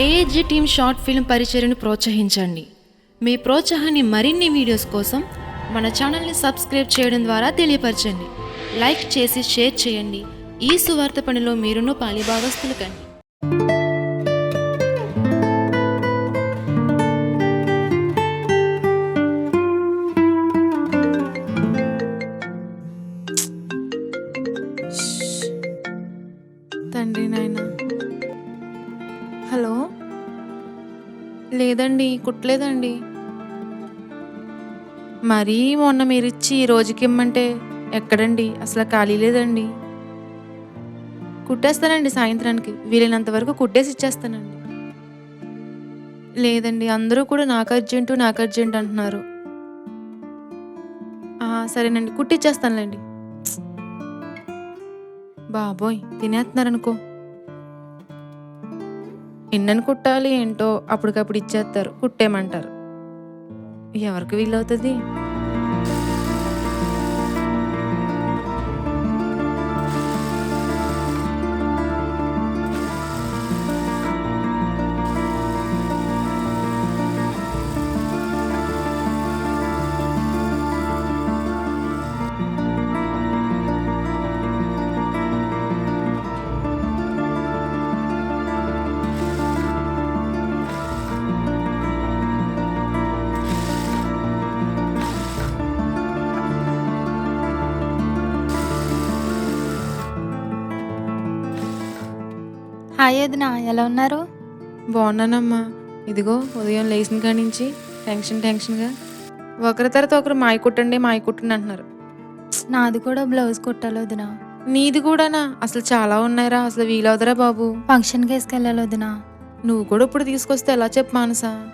AAG team short film పరిచయను ప్రోత్సహించండి మీ ప్రోత్సాహాన్ని మరిన్ని వీడియోస్ కోసం మన ఛానల్ని సబ్స్క్రైబ్ చేయడం ద్వారా తెలియపరచండి. లైక్ చేసి షేర్ చేయండి. ఈ సువార్త పనిలో మీరును పాలిభాగస్తులు కండి. లేదండి కుట్టలేదండి. మరీ మొన్న మీరు ఇచ్చి ఈ రోజుకి ఇమ్మంటే ఎక్కడండి? అసలు ఖాళీ లేదండి. కుట్టేస్తానండి సాయంత్రానికి. వీలైనంత వరకు కుట్టేసి ఇచ్చేస్తానండి. లేదండి అందరూ కూడా నాకు అర్జెంటు నాకు అర్జెంట్ అంటున్నారు. సరేనండి కుట్టిచ్చేస్తానులేండి. బాబోయ్ తినేస్తున్నారనుకో. ఎన్నని కుట్టాలి ఏంటో అప్పటికప్పుడు ఇచ్చేస్తారు. కుట్టేమంటారు ఎవరికి వీలవుతుంది? హాయ్ వదిన ఎలా ఉన్నారు? బాగున్నానమ్మా. ఇదిగో ఉదయం లేచిన కాడి నుంచి టెన్షన్ టెన్షన్గా. ఒకరి తర్వాత ఒకరు మాయ కుట్టండి మాయ కుట్టండి అంటున్నారు. నాది కూడా బ్లౌజ్ కుట్టాలి వదిన. నీది కూడానా? అసలు చాలా ఉన్నాయిరా అసలు వీలవుదరా బాబు? ఫంక్షన్కి వేసుకెళ్ళాలి వదిన. నువ్వు కూడా ఇప్పుడు తీసుకొస్తే ఎలా చెప్పు మానసా?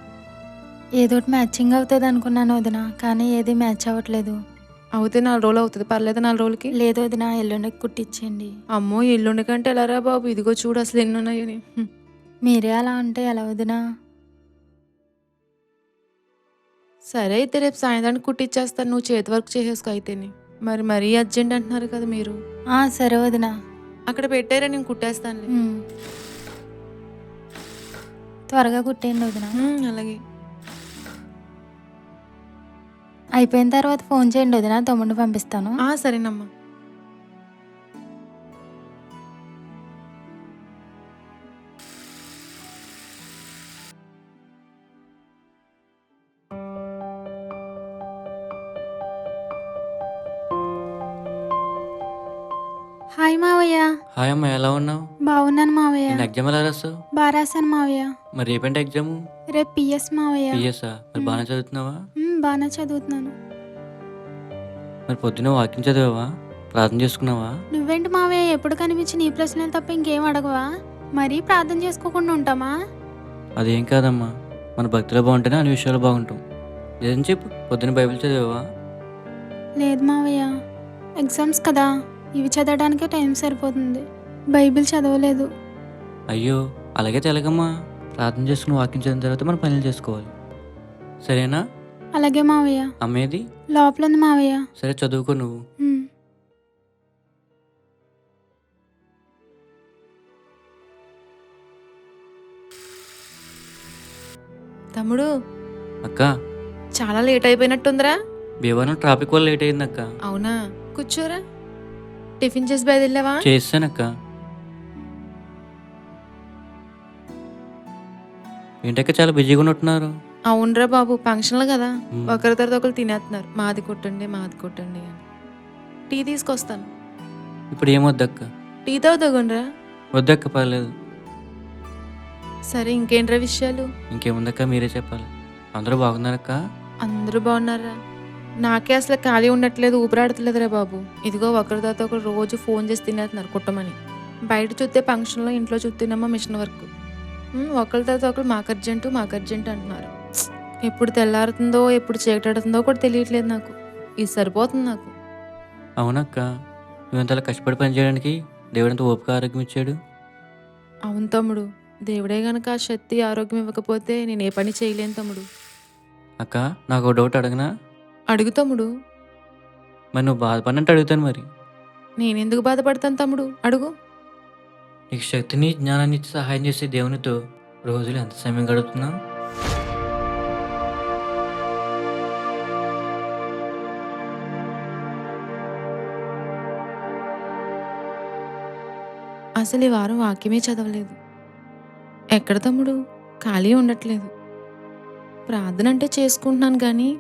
ఏదోటి మ్యాచింగ్ అవుతుంది అనుకున్నాను వదిన కానీ ఏది మ్యాచ్ అవ్వట్లేదు. అవుతే నాలుగు రోజులు అవుతుంది. పర్లేదు నాలుగు రోజులకి? లేదు వదిన ఎల్లుండికి కుట్టించండి అమ్మో ఎల్లుండి కంటే ఎలారా బాబు? ఇదిగో చూడు అసలు ఎన్ని ఉన్నాయని. మీరే అలా అంటే ఎలా వదిన? సరే అయితే రేపు సాయంత్రానికి కుట్టిచ్చేస్తాను. నువ్వు చేతి వర్క్ చేసేసుకో అయితేనే. మరి మరీ అర్జెంట్ అంటున్నారు కదా మీరు. ఆ, సరే వదిన. అక్కడ పెట్టారా నేను కుట్టేస్తానులే. ఉమ్. త్వరగా కుట్టేయండి వదిన. అలాగే. అయిపోయిన తర్వాత ఫోన్ చేయండి వదిన తమ్ముడిని పంపిస్తాను. ఆ సరేనమ్మా. హాయ్ మావయ్య. హాయ్ అమ్మ ఎలా ఉన్నావు? బాగున్నాను మావయ్య. నేను ఎగ్జామ్ ఎలా రాస్తావు బాగా రాశాను మావయ్య. మరి రేపేంటి ఎగ్జామ్? రేపు పిఎస్ మావయ్య. పిఎస్ఆ? మరి బాగానే చదువుతున్నావా? బాగానే చదువుతున్నాను. మరి పొద్దున్న వాకింగ్ చదివావా? ప్రార్థన చేసుకున్నావా? నువ్వేంటి మావయ్య ఎప్పుడు కనిపించి నీ ప్రశ్నలు తప్ప ఇంకేం అడగవా? మరీ ప్రార్థన చేసుకోకుండా ఉంటామా? అదేం కాదమ్మా. మన భక్తిలో బాగుంటేనే అన్ని విషయాలు బాగుంటాం. ఏదని చెప్పు? పొద్దున్న బైబిల్ చదివావా? లేదు మావయ్య. ఎగ్జామ్స్ కదా. ఇవి చదవడానికే టైం సరిపోతుంది. బైబిల్ చదవలేదు. అయ్యో అలాగే తెలగమ్మా. ప్రార్థన చేసుకుని వాకింగ్ చదివిన తర్వాత మనం పనులు చేసుకోవాలి. సరేనా? అలాగే మావయ్య. అమ్మేది? లోపల ఉంది మావయ్య. సరే చదువుకో నువ్వు. ఉమ్. తమ్ముడు అక్క. చాలా లేట్ అయిపోయినట్టుందిరా. భీవరం ట్రాఫిక్ వల్ల లేట్ అయింది అక్క. అవునా? కూర్చోరా. టిఫిన్ చేసి బయలుదేరావా? చేస్తానక్క ఏంటక్క చాలా బిజీగా ఉన్నట్టున్నారు? అవునరా బాబు ఫంక్షన్లు కదా. ఒకరి తర్వాత ఒకరు తినేస్తున్నారు. మాది కొట్టండి మాది కొట్టండి అని. టీ తీసుకొస్తాను. ఇప్పుడు ఏమొద్దక్క? టీ తాగుతాగుండ్రా వద్దక్క పర్లేదు. సరే ఇంకేంట్రా విషయాలు? ఇంకేముందక్క మీరే చెప్పాలి. అందరూ బాగున్నారక్క? అందరూ బాగున్నారా? నాకే అసలు ఖాళీ ఉండట్లేదు ఊపిరాడట్లేదురా బాబు. ఇదిగో ఒకరి తర్వాత ఒకరు రోజు ఫోన్ చేసి తినేస్తున్నారు కుట్టమని. బయట చూస్తే ఫంక్షన్లో ఇంట్లో చూస్తేనేమో మిషన్ వర్క్. ఒకరి తర్వాత ఒకరు మాకు అర్జెంటు మాకు అర్జెంట్ అంటున్నారు! ఎప్పుడు తెల్లారుతుందో ఎప్పుడు చీకటాడుతుందో కూడా తెలియట్లేదు నాకు. ఇది సరిపోతుంది నాకు. అవునక్క నువ్వెంతలా కష్టపడి పని చేయడానికి దేవుడంత ఓపిక ఆరోగ్యం ఇచ్చాడు? అవును తమ్ముడు. దేవుడే గనక ఆ శక్తి ఆరోగ్యం ఇవ్వకపోతే నేను ఏ పని చేయలేను తమ్ముడు. అక్క నాకు ఒక డౌట్ అడగనా? అడుగు తమ్ముడు. మరి నువ్వు బాధపడినట్టు అడుగుతాను మరి. నేనెందుకు బాధపడతాను తమ్ముడు? అడుగు. నీకు శక్తిని జ్ఞానాన్ని ఇచ్చి సహాయం చేసే దేవునితో రోజులు ఎంత సమయం గడుపుతున్నావు? అసలు ఈ వారం వాక్యమే చదవలేదు. ఎక్కడ తమ్ముడు? ఖాళీ ఉండట్లేదు. ప్రార్థన అంటే చేసుకుంటున్నాను కానీ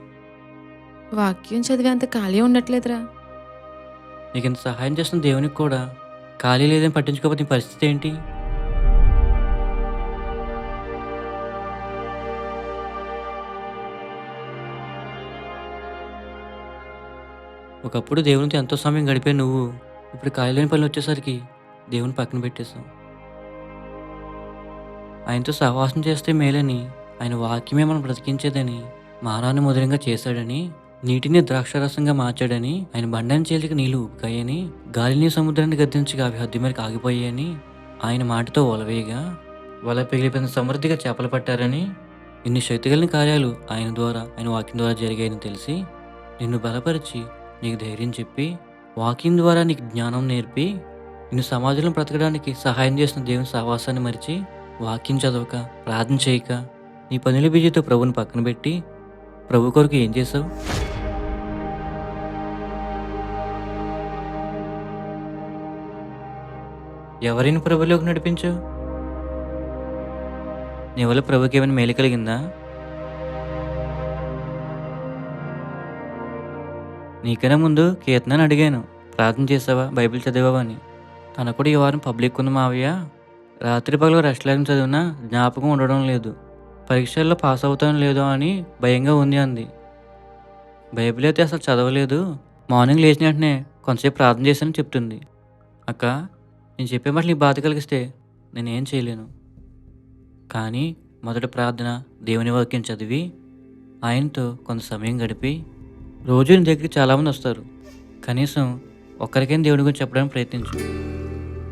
వాక్యం చదివేంత ఖాళీ ఉండట్లేదురా. నీకు ఇంత సహాయం చేస్తున్న దేవునికి కూడా ఖాళీ లేదని పట్టించుకోకపోతే నీ పరిస్థితి ఏంటి? ఒకప్పుడు దేవునితో ఎంతో సమయం గడిపే నువ్వు ఇప్పుడు ఖాళీ లేని పనులు వచ్చేసరికి దేవుని పక్కన పెట్టేశాం. ఆయనతో సహవాసం చేస్తే మేలని ఆయన వాక్యమే మనం బ్రతికించేదని మానాన్ని మధురంగా చేశాడని నీటిని ద్రాక్షరసంగా మార్చాడని ఆయన బండని చేలికి నీళ్ళు ఉబ్బుకాయని గాలిని సముద్రాన్ని గద్దించగా అవి హద్దు మేరకు ఆగిపోయాయని ఆయన మాటతో ఒలవేయగా వల పిగిలిపోయిన సమృద్ధిగా చేపలు పట్టారని ఇన్ని శక్తిగలిగిన కార్యాలు ఆయన ద్వారా ఆయన వాక్యం ద్వారా జరిగాయని తెలిసి నిన్ను బలపరిచి నీకు ధైర్యం చెప్పి వాకింగ్ ద్వారా నీకు జ్ఞానం నేర్పి నిన్ను సమాజంలో బ్రతకడానికి సహాయం చేసిన దేవుని సహవాసాన్ని మరిచి వాక్యం చదవక ప్రార్థన చేయక నీ పనుల బిజీతో ప్రభుని పక్కన పెట్టి ప్రభు కొరకు ఏం చేసావు ఎవరిని ప్రభులోకి నడిపించావు? నీ వల్ల ప్రభుకి ఏమైనా మేలు కలిగిందా? నీకైనా ముందు కీర్తనని అడిగాను. ప్రార్థన చేసావా? బైబిల్ చదివావా అని. తన కూడా ఈ వారం పబ్లిక్ ఉంది మావయ్య. రాత్రి పగలు రెస్ట్ లేని చదివినా జ్ఞాపకం ఉండడం లేదు. పరీక్షల్లో పాస్ అవుతాను లేదో అని భయంగా ఉంది అంది. బైబిల్ అయితే అసలు చదవలేదు. మార్నింగ్ లేచిన వెంటనే కొంతసేపు ప్రార్థన చేశానని చెప్తుంది. అక్క నేను చెప్పే మాట నీ బాధ కలిగిస్తే నేనేం చేయలేను. కానీ మొదటి ప్రార్థన దేవుని వాక్యం చదివి ఆయనతో కొంత సమయం గడిపి రోజు నీ దగ్గరికి చాలామంది వస్తారు. కనీసం ఒక్కరికైనా దేవుని గురించి చెప్పడానికి ప్రయత్నించు.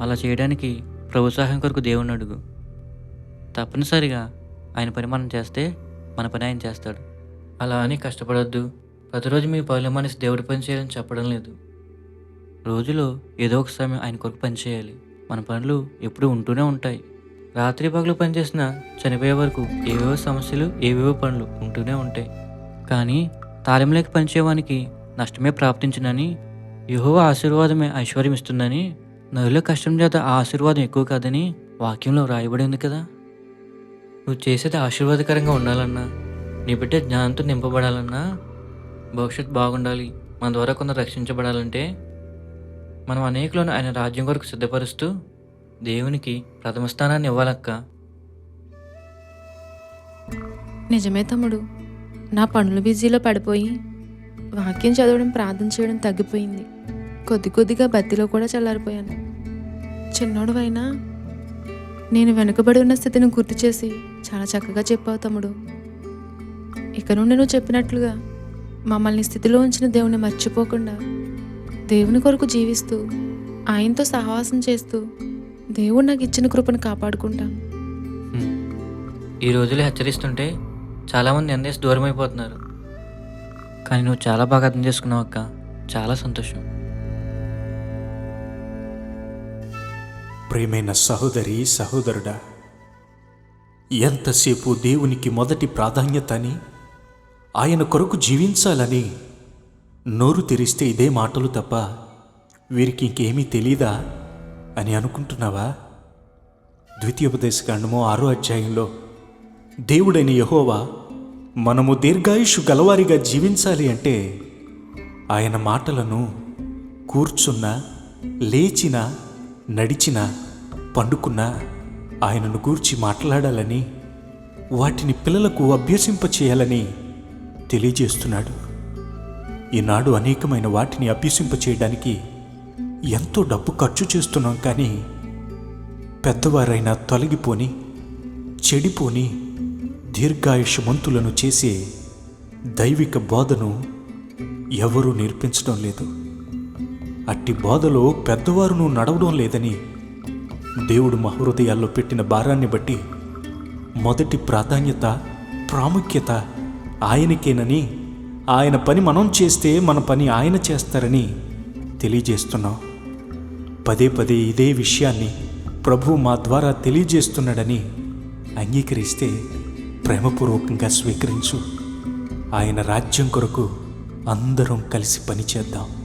అలా చేయడానికి ప్రభు సహాయం కొరకు దేవుని అడుగు. తప్పనిసరిగా ఆయన పని మనం చేస్తే మన పని ఆయన చేస్తాడు. అలా అని కష్టపడొద్దు. ప్రతిరోజు మీ పనులు మనిషి దేవుడి పని చేయాలని చెప్పడం లేదు. రోజులో ఏదో ఒక సమయం ఆయన కొరకు పని చేయాలి. మన పనులు ఎప్పుడూ ఉంటూనే ఉంటాయి. రాత్రి పగలు పనిచేసిన చనిపోయే వరకు ఏవేవో సమస్యలు ఏవేవో పనులు ఉంటూనే ఉంటాయి. కానీ తాళంలేక పనిచేయవానికి నష్టమే ప్రాప్తించునని యహోవ ఆశీర్వాదమే ఐశ్వర్యం ఇస్తుందని నదిలో కష్టం చేత ఆ ఆశీర్వాదం ఎక్కువ కాదని వాక్యంలో రాయబడి ఉంది కదా. నువ్వు చేసేది ఆశీర్వాదకరంగా ఉండాలన్నా నీ బిడ్డ జ్ఞానంతో నింపబడాలన్నా భవిష్యత్ బాగుండాలి మన ద్వారా కొందరు రక్షించబడాలంటే మనం అనేకులను ఆయన రాజ్యం కొరకు సిద్ధపరుస్తూ దేవునికి ప్రథమ స్థానాన్ని ఇవ్వాలక్క. నిజమే తమ్ముడు. నా పనుల బిజీలో పడిపోయి వాక్యం చదవడం ప్రార్థన చేయడం తగ్గిపోయింది. కొద్ది కొద్దిగా బతిలో కూడా చల్లారిపోయాను. చిన్నోడువైనా నేను వెనుకబడి ఉన్న స్థితిని గుర్తు చేసి చాలా చక్కగా చెప్పావు తమ్ముడు. ఇక నుండి నువ్వు చెప్పినట్లుగా మమ్మల్ని స్థితిలో ఉంచిన దేవుని మర్చిపోకుండా దేవుని కొరకు జీవిస్తూ ఆయనతో సహవాసం చేస్తూ దేవుడు నాకు ఇచ్చిన కృపను కాపాడుకుంటాను ఈ రోజులు హెచ్చరిస్తుంటే చాలామంది ఎందేసి దూరం అయిపోతున్నారు కానీ నువ్వు చాలా బాగా అర్థం చేసుకున్నావు అక్క. చాలా సంతోషం. ప్రేమైన సహోదరి సహోదరుడా ఎంతసేపు దేవునికి మొదటి ప్రాధాన్యత అని ఆయన కొరకు జీవించాలని నోరు తెరిస్తే ఇదే మాటలు తప్ప వీరికి ఇంకేమీ తెలీదా అని అనుకుంటున్నావా? ద్వితీయోపదేశకాండము ఆరో అధ్యాయంలో దేవుడైన యహోవా మనము దీర్ఘాయుషు గలవారిగా జీవించాలి అంటే ఆయన మాటలను కూర్చున్నా లేచినా నడిచినా పండుకున్నా ఆయనను గూర్చి మాట్లాడాలని వాటిని పిల్లలకు అభ్యసింపచేయాలని తెలియజేస్తున్నాడు. ఈనాడు అనేకమైన వాటిని అభ్యసింపచేయడానికి ఎంతో డబ్బు ఖర్చు చేస్తున్నాం కానీ పెద్దవారైనా తొలగిపోని చెడిపోని దీర్ఘాయుషమంతులను చేసే దైవిక బోధను ఎవరూ నేర్పించడం లేదు. అట్టి బోధలో పెద్దవారును నడవడం లేదని దేవుడు మహృదయాల్లో పెట్టిన భారాన్ని బట్టి మొదటి ప్రాధాన్యత ప్రాముఖ్యత ఆయనకేనని ఆయన పని మనం చేస్తే మన పని ఆయన చేస్తారని తెలియజేస్తున్నాం. పదే పదే ఇదే విషయాన్ని ప్రభు మా ద్వారా తెలియజేస్తున్నాడని అంగీకరిస్తే ప్రేమపూర్వకంగా స్వీకరించు. ఆయన రాజ్యం కొరకు అందరం కలిసి పనిచేద్దాం.